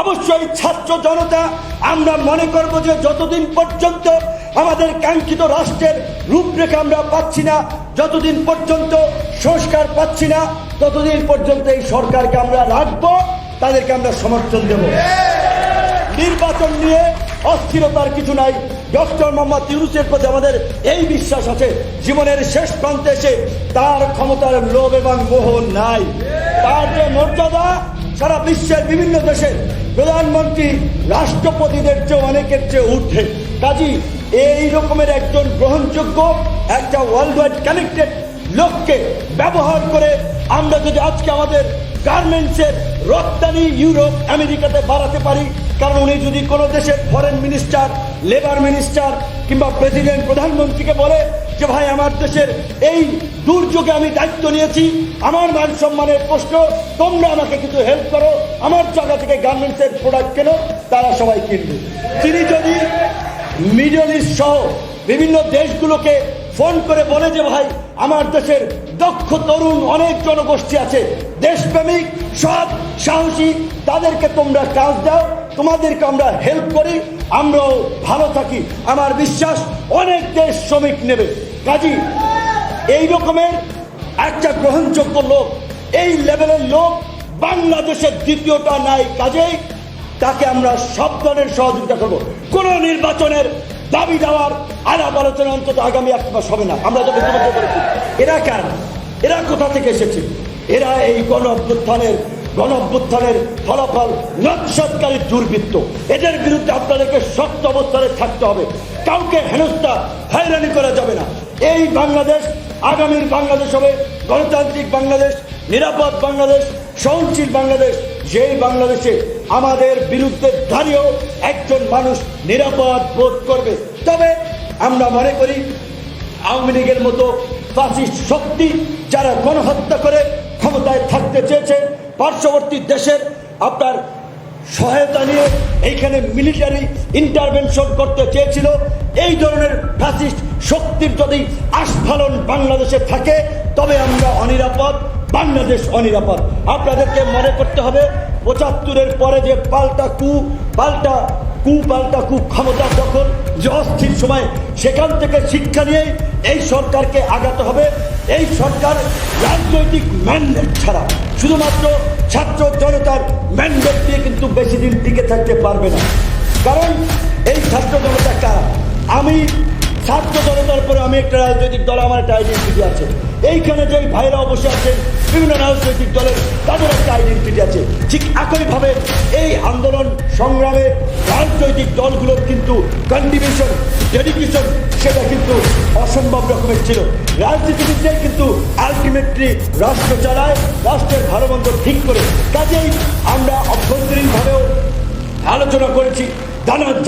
অবশ্যই ছাত্র জনতা, আমরা মনে করব যে যতদিন পর্যন্ত আমাদের কাঙ্ক্ষিত রাষ্ট্রের রূপরেখা আমরা পাচ্ছি না, যতদিন পর্যন্ত সংস্কার পাচ্ছি না, ততদিন পর্যন্ত এই সরকারকে আমরা রাখব, তাদেরকে আমরা সমর্থন দেব। নির্বাচন নিয়ে অস্থিরতার কিছু নাই। ডক্টর মোহাম্মদ ইউনুসের প্রতি আমাদের এই বিশ্বাস আছে। জীবনের শেষ প্রান্তে এসে তার ক্ষমতার লোভ এবং মোহ নাই। তার যে মর্যাদা সারা বিশ্বের বিভিন্ন দেশের প্রধানমন্ত্রী, রাষ্ট্রপতিদের চেয়ে অনেকের চেয়ে ঊর্ধ্বে। কাজী, এই রকমের একজন গ্রহণযোগ্য, একটা ওয়ার্ল্ড ওয়াইড কানেক্টেড লোককে ব্যবহার করে আমরা যদি আজকে আমাদের গার্মেন্টসের রপ্তানি ইউরোপ, আমেরিকাতে বাড়াতে পারি। কারণ উনি যদি কোনো দেশের ফরেন মিনিস্টার লেবার মিনিস্টার কিংবা প্রেসিডেন্ট প্রধানমন্ত্রীকে বলে যে, ভাই, আমার দেশের এই দুর্যোগে আমি দায়িত্ব নিয়েছি, আমার মান সম্মানের প্রশ্ন, তোমরা আমাকে কিছু হেল্প করো, আমার জায়গা থেকে গার্মেন্টসের প্রোডাক্ট কেন? তারা সবাই কিনবে। তিনি যদি মিডল ইস্ট সহ বিভিন্ন দেশগুলোকে ফোন করে বলে যে, ভাই, আমার দেশের দক্ষ তরুণ অনেক জনগোষ্ঠী আছে। দেশপ্রেমিক, সৎ, সাহসী, তাদেরকে তোমরা কাজ দাও, তোমাদেরকে আমরা হেল্প করি, আমরাও ভালো থাকি। আমার বিশ্বাস, অনেক দেশ শ্রমিক নেবে। কাজী, এই রকমের একটা গ্রহণযোগ্য লোক, এই লেভেলের লোক বাংলাদেশের দ্বিতীয়টা নাই। কাজেই তাকে আমরা সব ধরনের সহযোগিতা করব। কোন নির্বাচনের দাবি দেওয়ার আলাপ আলোচনা অন্তত আগামী এক মাস হবে না। আমরা ইতিমধ্যে করেছি এরা কার? এরা কোথা থেকে এসেছে? এরা এই গণ অভ্যুত্থানের গণ অভ্যুত্থানের ফলাফল নৎসৎকারী দুর্বৃত্ত। এদের বিরুদ্ধে আপনাদেরকে শক্ত অবস্থানে থাকতে হবে। কাউকে হেনস্থা, হয়রানি করা যাবে না। এই বাংলাদেশ, আগামীর বাংলাদেশ হবে গণতান্ত্রিক বাংলাদেশ, নিরাপদ বাংলাদেশ, সহনশীল বাংলাদেশ। যেই বাংলাদেশে আমাদের বিরুদ্ধে দাঁড়িয়েও একজন মানুষ নিরাপদ বোধ করবে, তবে আমরা মনে করি আওয়ামী লীগের মতো ফাসিস্ট শক্তি যারা গণহত্যা করে ক্ষমতায় থাকতে চেয়েছে, পার্শ্ববর্তী দেশের আপনার সহায়তা নিয়ে এইখানে মিলিটারি ইন্টারভেনশন করতে চেয়েছিল, এই ধরনের ফ্যাসিস্ট শক্তির যদি আস্ফালন বাংলাদেশে থাকে, তবে আমরা অনিরাপদ বাংলাদেশ অনিরাপদ। আপনাদেরকে মনে করতে হবে, পঁচাত্তরের পরে যে পাল্টা কু পাল্টা কু পাল্টা কু ক্ষমতা দখল, যে অস্থির সময়, সেখান থেকে শিক্ষা নিয়ে এই সরকারকে আগাতে হবে। এই সরকার রাজনৈতিক ম্যান্ডেট ছাড়া, শুধুমাত্র ছাত্র জনতার ম্যান্ডেট দিয়ে কিন্তু বেশি দিন টিকে থাকতে পারবে না। কারণ এই ছাত্র জনতা কারা? আমি ছাত্র জনতার পরে আমি একটা রাজনৈতিক দল, আমার একটা আইডেন্টিটি আছে। এইখানে যে ভাইরা অবশ্যই আছেন, বিভিন্ন রাজনৈতিক দলের, তাদের একটা আইডেন্টিটি আছে। ঠিক একইভাবে এই আন্দোলন সংগ্রামে রাজনৈতিক দলগুলোর কিন্তু কন্ট্রিবিউশন ডেডিকেশন সেটা কিন্তু অসম্ভব রকমের ছিল। রাজনীতিবিদরাই কিন্তু আলটিমেটলি রাষ্ট্র চালায়, রাষ্ট্রের ভালো ঠিক করে। কাজেই আমরা অভ্যন্তরীণভাবেও আলোচনা করেছি।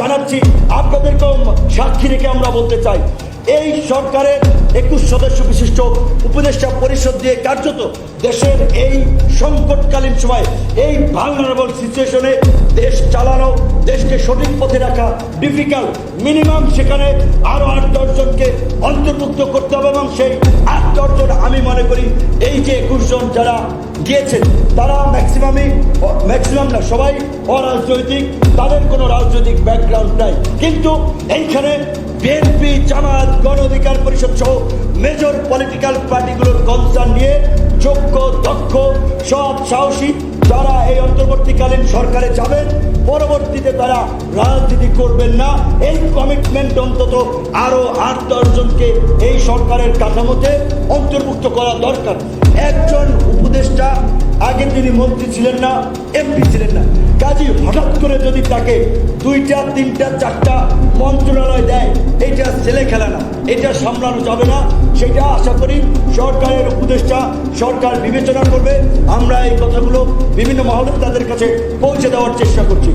জানাচ্ছি। আপনাদেরকেও সাক্ষী রেখে আমরা বলতে চাই। এই সরকারের একুশ সদস্য বিশিষ্ট উপদেষ্টা পরিষদ দিয়ে কার্যত দেশের এই সংকটকালীন সময়, এই ভালনারেবল সিচুয়েশনে দেশ চালানো, দেশকে সঠিক পথে রাখা ডিফিকাল্ট মিনিমাম সেখানে আরও আট দশজনকে অন্তর্ভুক্ত করতে হবে এবং সেই আট দশজন আমি মনে করি এই যে একুশ জন যারা গিয়েছেন, তারা ম্যাক্সিমামই ম্যাক্সিমাম না, সবাই অরাজনৈতিক, তাদের কোনো রাজনৈতিক ব্যাকগ্রাউন্ড নাই। কিন্তু এইখানে বিএনপি জামাত গণ অধিকার পরিষদ সহ মেজর পলিটিক্যাল পার্টিগুলোর কনসার্ন নিয়ে যোগ্য, দক্ষ, সব সাহসী যারা এই অন্তর্বর্তীকালীন সরকারে যাবেন, পরবর্তীতে তারা রাজনীতি করবেন না। এই কমিটমেন্ট অন্তত আরও আট দশজনকে এই সরকারের কাঠামোতে অন্তর্ভুক্ত করা দরকার। একজন উপদেষ্টা, আগে তিনি মন্ত্রী ছিলেন না, এমপি ছিলেন না। কাজী হঠাৎ করে যদি তাকে দুইটা, তিনটা, চারটা মন্ত্রণালয় দেয়, এটা ছেলে খেলা না, এটা সামলানো যাবে না। সেটা আশা করি সরকারের উপদেষ্টা, সরকার বিবেচনা করবে। আমরা এই কথাগুলো বিভিন্ন মহলে তাদের কাছে পৌঁছে দেওয়ার চেষ্টা করছি।